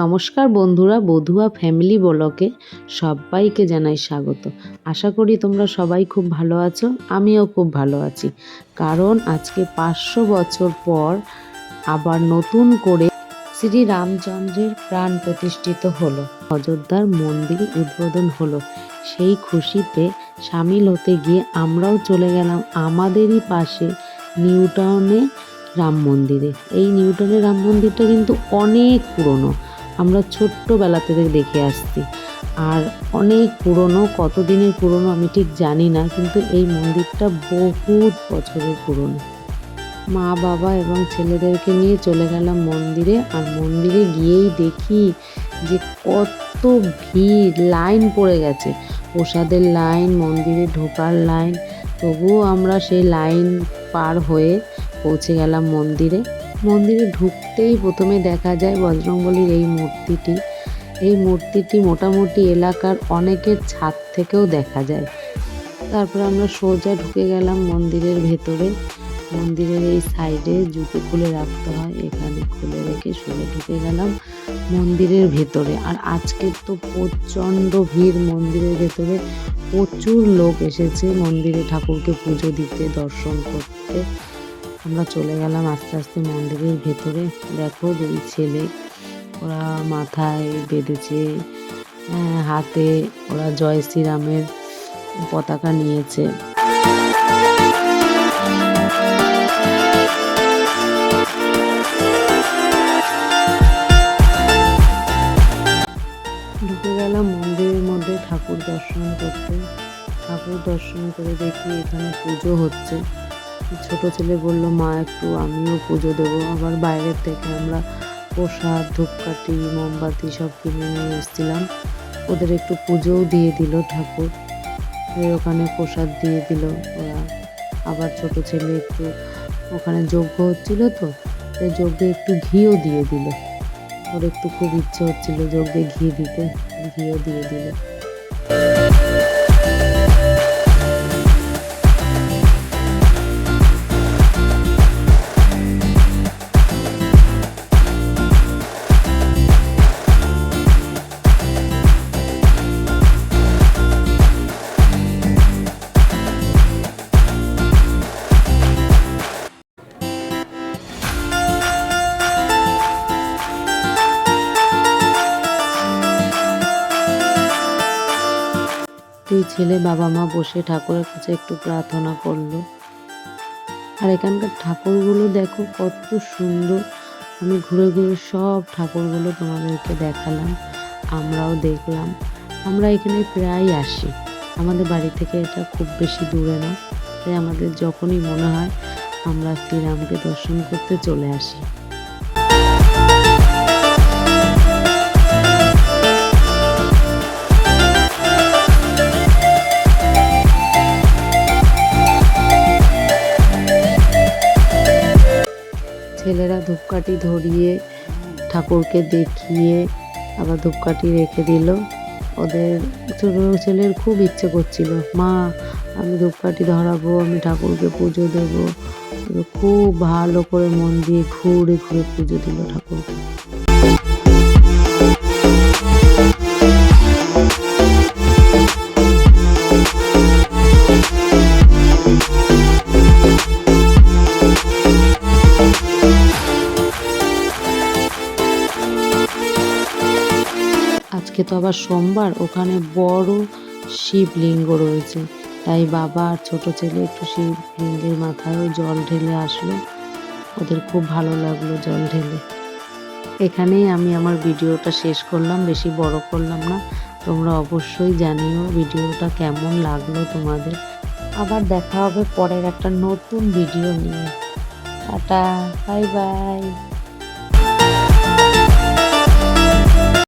নমস্কার বন্ধুরা, বধুয়া ফ্যামিলি ব্লকে সবাইকে জানাই স্বাগত। আশা করি তোমরা সবাই খুব ভালো আছো, আমিও খুব ভালো আছি। কারণ আজকে পাঁচশো বছর পর আবার নতুন করে শ্রী রামচন্দ্রের প্রাণ প্রতিষ্ঠিত হলো। অযোধ্যার মন্দির উদ্বোধন হলো। সেই খুশিতে সামিল হতে গিয়ে আমরাও চলে গেলাম আমাদেরই পাশে নিউটাউনে রাম মন্দিরে। এই নিউটনের রাম মন্দিরটা কিন্তু অনেক পুরনো। আমরা ছোট্টবেলা থেকে দেখে আসছি। আর অনেক পুরনো কত দিনের পুরনো আমি ঠিক জানি না, কিন্তু এই মন্দিরটা বহুত বছরের পুরনো। মা, বাবা এবং ছেলেদেরকে নিয়ে চলে গেলাম মন্দিরে, আর মন্দিরে গিয়েই দেখি যে কত ভিড়, লাইন পড়ে গেছে। প্রসাদের লাইন, মন্দিরে ঢোকার লাইন, তবুও আমরা সেই লাইন পার হয়ে পৌঁছে গেলাম মন্দিরে। মন্দিরে ঢুকতেই প্রথমে দেখা যায় বজরংবলির এই মূর্তিটি। এই মূর্তিটি মোটামুটি এলাকার অনেকের ছাদ থেকেও দেখা যায়। তারপর আমরা সোজা ঢুকে গেলাম মন্দিরের ভেতরে। মন্দিরের এই সাইডে জুতো খুলে রাখতে হয়, এখানে খুলে রেখে সোজা ঢুকে গেলাম মন্দিরের ভেতরে। আর আজকে তো প্রচণ্ড ভিড় মন্দিরের ভেতরে। প্রচুর লোক এসেছে মন্দিরে ঠাকুরকে পুজো দিতে, দর্শন করতে। আমরা চলে গেলাম আস্তে আস্তে মন্দিরের ভেতরে। দেখো দুই ছেলে, ওরা মাথায় বেঁধেছে হাতে ওরা জয় শ্রীরামের পতাকা নিয়েছে। ঢুকে গেলাম মন্দিরের মধ্যে ঠাকুর দর্শন করতে। ঠাকুর দর্শন করে দেখি এখানে পুজো হচ্ছে। ছোট ছেলে বলল, মা, একটু আমিও পুজো দেবো। আবার বাইরের থেকে আমরা প্রসাদ, ধূপকাঠি, মোমবাতি সব কিনে নিয়ে এসেছিলাম। ওদের একটু পুজোও দিয়ে দিল ঠাকুর। ওখানে প্রসাদ দিয়ে দিল ওরা। আবার ছোট ছেলে একটু ওখানে যজ্ঞ হচ্ছিল তো তাই যজ্ঞে একটু ঘিও দিয়ে দিল। ওর একটু খুব ইচ্ছে হচ্ছিল যজ্ঞে ঘি দিতে, ঘিও দিয়ে দিল। দুই ছেলে বাবা মা বসে ঠাকুরের কাছে একটু প্রার্থনা করল। আর এখানকার ঠাকুরগুলো দেখো কত সুন্দর। আমি ঘুরে ঘুরে সব ঠাকুরগুলো তোমাদেরকে দেখালাম, আমরাও দেখলাম। আমরা এখানে প্রায় আসি। আমাদের বাড়ি থেকে এটা খুব বেশি দূরে না। তাই আমাদের যখনই মনে হয় আমরা শ্রীরামকে দর্শন করতে চলে আসি। ছেলেরা ধূপকাঠি ধরিয়ে ঠাকুরকে দেখিয়ে আবার ধূপকাঠি রেখে দিল। ওদের ছোটো ছেলের খুব ইচ্ছে করছিল, মা, আমি ধূপকাঠি ধরাবো, আমি ঠাকুরকে পুজো দেবো। খুব ভালো করে মন দিয়ে ঘুরে ঘুরে পুজো দিল ঠাকুরকে। আজকে তো আবার সোমবার ওখানে বড় শিবলিঙ্গ রয়েছে। তাই বাবা আর ছোটো ছেলে একটু শিবলিঙ্গের মাথায়ও জল ঢেলে আসলো। ওদের খুব ভালো লাগল জল ঢেলে। এখানেই আমি আমার ভিডিওটা শেষ করলাম, বেশি বড় করলাম না। তোমরা অবশ্যই জানিও ভিডিওটা কেমন লাগল তোমাদের। আবার দেখা হবে পরের একটা নতুন ভিডিও নিয়ে। Tata, bye bye.